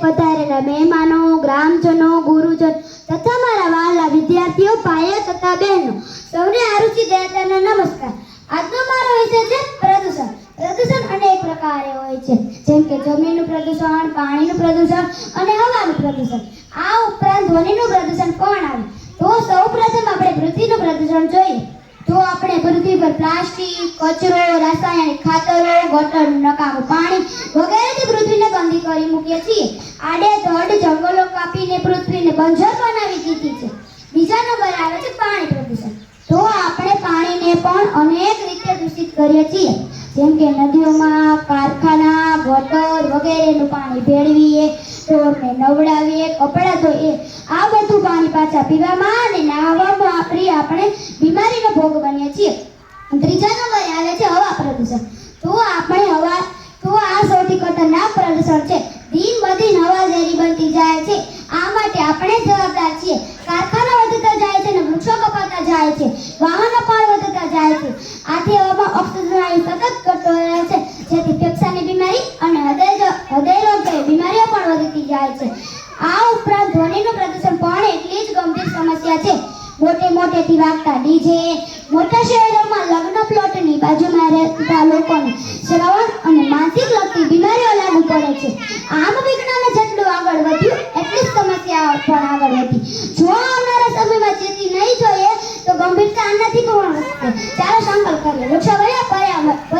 પધારેલા મહેમાનો, ગ્રામજનો, ગુરુજન તથા મારા વાલા વિદ્યાર્થીઓ, ભાઈઓ તથા બહેનો, સૌને આરુચિ દયાતાના નમસ્કાર. આજનો મારો વિષય છે પ્રદૂષણ. પ્રદૂષણ અનેક પ્રકારે હોય છે. જેમ કે જમીનનું પ્રદૂષણ, પાણીનું પ્રદૂષણ અને હવાનું પ્રદૂષણ. આ ઉપરાંત ધ્વનિનું પ્રદૂષણ પણ આવે. તો સૌપ્રથમ આપણે પૃથ્વીનું પ્રદૂષણ જોઈએ. તો આપણે પૃથ્વી પર પ્લાસ્ટિક, કચરો, રાસાયણિક ખાતરો ગટરનું નકામું પાણી ગંદી કરી મૂકીએ છીએ. આડેધડ જંગલો કાપીને પૃથ્વીને બંજર બનાવી દીધી છે. બીજા નંબરે આવે છે પાણી પ્રદૂષણ. તો આપણે પાણીને પણ અનેક રીતે દૂષિત કરીએ છીએ. જેમ કે નદીઓમાં કારખાના, ગટર વગેરેનું પાણી ભેળવીએ, ઢોરને નવડાવીએ, કપડાં ધોઈએ. આ બધું પાણી પાછા પીવામાં અને નાહવામાં વાપરી આપણે બીમારીનો ભોગ બનીએ છીએ. ત્રીજા નંબરે આવે છે હવા પ્રદૂષણ. તો આપણે હવા, તો આ સૌથી ખતરનાક પ્રદૂષણ છે. દિન નવા ઝેરી બનતી જાય છે. આ માટે આપણે જવાબદાર છીએ. કારખાના વધતા જાય છે અને વૃક્ષો કપાતા જાય છે. વાહનો પણ વધતા જાય છે. આથી હવામાં ઓક્સિજન સતત ઘટતો રહે છે. જેથી ફેફસાની બીમારી અને હૃદય હૃદય રોગ જેવી બીમારીઓ પણ વધતી જાય છે. આ ઉપરાંત ધ્વનિનું પ્રદૂષણ પણ એટલી જ ગંભીર સમસ્યા છે. મોટે મોટેથી વાગતા ડીજે, મોટા શહેરોમાં લગ્ન પ્લોટની નથી કમાવાનું ચાલો સંકલ્પ કરીએ વૃક્ષો વયા પર્યાવરણ